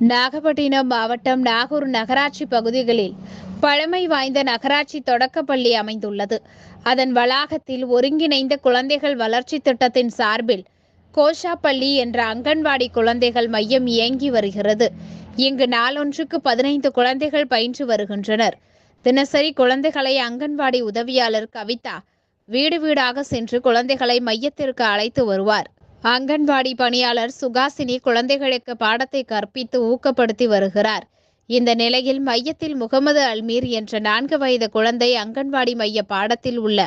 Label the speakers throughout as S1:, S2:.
S1: நாகப்பட்டினம் மாவட்டம் நாகூர் நகராட்சி பகுதிகளில் பழமை வாய்ந்த நகராட்சி தொடக்கப்பள்ளி அமைந்துள்ளது. அதன் வளாகத்தில் ஒருங்கிணைந்த குழந்தைகள் வளர்ச்சி திட்டத்தின் சார்பில் கோஷாப்பள்ளி என்ற அங்கன்வாடி குழந்தைகள் மையம் இயங்கி வருகிறது. இங்கு நாளொன்றுக்கு பதினைந்து குழந்தைகள் பயின்று வருகின்றனர். தினசரி குழந்தைகளை அங்கன்வாடி உதவியாளர் கவிதா வீடு வீடாக சென்று குழந்தைகளை மையத்திற்கு அழைத்து வருவார். அங்கன்வாடி பணியாளர் சுகாசினி குழந்தைகளுக்கு பாடத்தை கற்பித்து ஊக்கப்படுத்தி வருகிறார். இந்த நிலையில் மையத்தில் முகமது அல்மீர் என்ற நான்கு வயது குழந்தை அங்கன்வாடி மைய பாடத்தில் உள்ள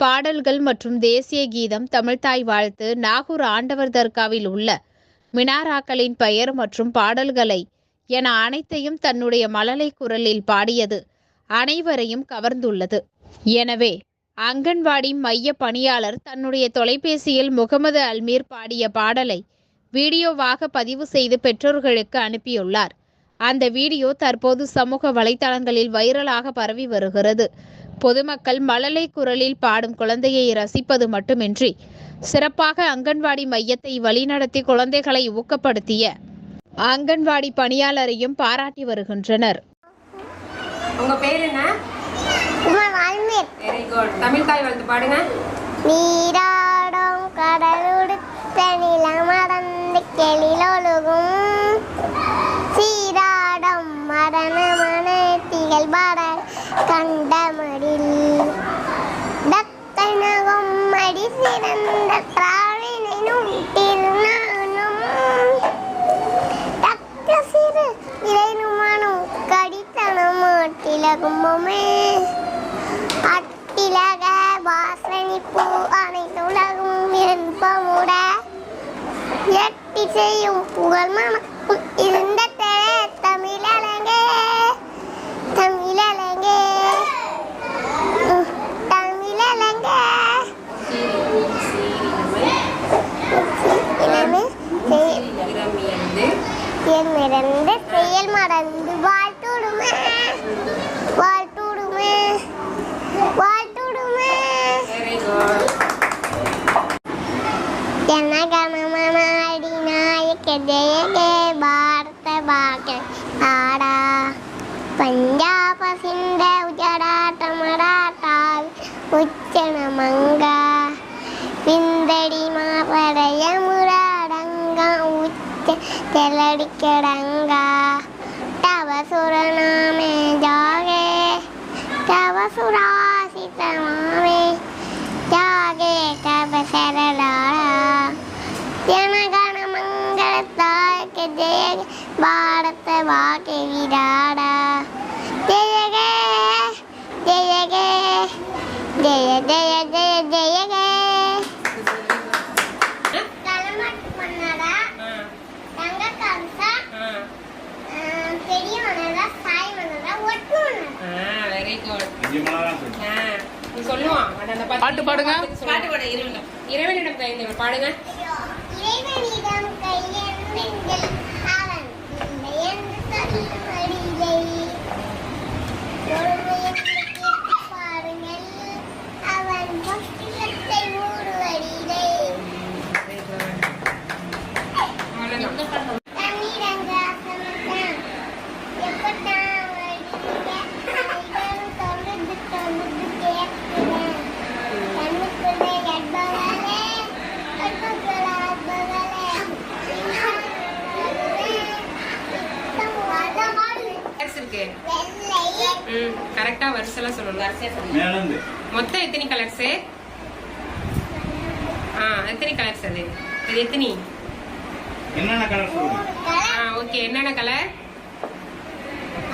S1: பாடல்கள் மற்றும் தேசிய கீதம் தமிழ்தாய் வாழ்த்து நாகூர் ஆண்டவர் தர்காவில் உள்ள மினாராக்களின் பெயர் மற்றும் பாடல்களை என அனைத்தையும் தன்னுடைய மழலை குரலில் பாடியது அனைவரையும் கவர்ந்துள்ளது. எனவே அங்கன்வாடி மைய பணியாளர் தன்னுடைய தொலைபேசியில் முகமது அல்மீர் பாடிய பாடலை வீடியோவாக பதிவு செய்து பெற்றோர்களுக்கு அனுப்பியுள்ளார். அந்த வீடியோ தற்போது சமூக வலைதளங்களில் வைரலாக பரவி வருகிறது. பொதுமக்கள் மழலை குரலில் பாடும் குழந்தையை ரசிப்பது மட்டுமின்றி சிறப்பாக அங்கன்வாடி மையத்தை வழிநடத்தி குழந்தைகளை ஊக்கப்படுத்திய அங்கன்வாடி பணியாளரையும் பாராட்டி வருகின்றனர்.
S2: உங்க பேர் என்ன? வெரி குட் தமிழ் தாய் வாழ்த்து பாடுங்க.
S3: நீராடும் கடலுடுத்த நிலமறந்து கெளிலொழுகும் சீராடும் மரணமன திகழ் பாடல் கண்டமடில். தக்கனகும் மடி சிறந்த திராவினை நுட்டிருநானும் தக்க சிறு இறைனுமானும் கடித்தனம் மாட்டிலகும்பமே அட்டிலக வாசனை பூ அனைத்துலகும் என்பமுட எட்டி செய்யும் புகழ் மணக்கும் இருந்த தமிழலங்கே தமிழலங்கே. தமிழலங்கே. இளமை செய்-
S2: இரமியந்து
S3: என் மிரண்டு செயல் மறந்து வாழ்த்துடுமே வாழ்த்துடுமே வாழ்த்துடுமே
S2: வெரி குட்
S3: ജനഗമമാടിനായക ജയകേ ഭാരത ഭാഗ്യ താടാ പഞ്ചാബ സിന്ധ ഉജടാട്ട മറാട്ടാൽ ഉച്ചണമങ്ക വിന്തടി മാപടയ മുരാടങ്ക ഉച്ച തെലടിക്കടങ്ക തവ സുരനാമേ ജാഗേ തവ സുരാസിതമാമേ பாரத வாக்கு விடாடா. ஜெயகே ஜெயகே ஜெய ஜெய ஜெய ஜெயகே தலைமாட்டு மன்னரா? தங்க கம்சா பெரிய மன்னரா சாய்
S2: இருக்கு.
S3: வெள்ளை.
S2: ம் கரெக்டா வருஷம்லாம் சொல்லணும். மொத்தம் எத்தனை கலர்ஸ் ஆ எத்தனை கலர்ஸ் அது? அது எத்தனை?
S4: என்னென்ன கலர் சொல்லுங்க
S2: ஆ ஓகே என்னென்ன கலர்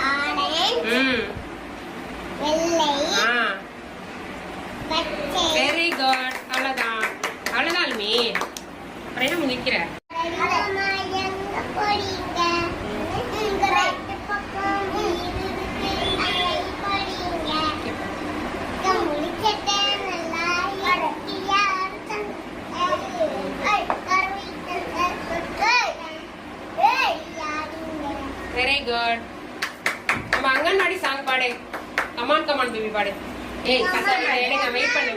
S3: ஆரஞ்ச்
S2: ம்.
S3: வெள்ளை.
S2: ஆ.
S3: பச்சை.
S2: வெரி குட் அவ்வளோதான் அவ்வளோதான் அல்மி. அப்புறம் என்ன முடிக்கிற வெரி குட் நம்ம அங்கன்வாடி சாங் பாடு. Come on come on baby பாடு. ஏய் பசங்க எடுங்க வெயிட் பண்ணு.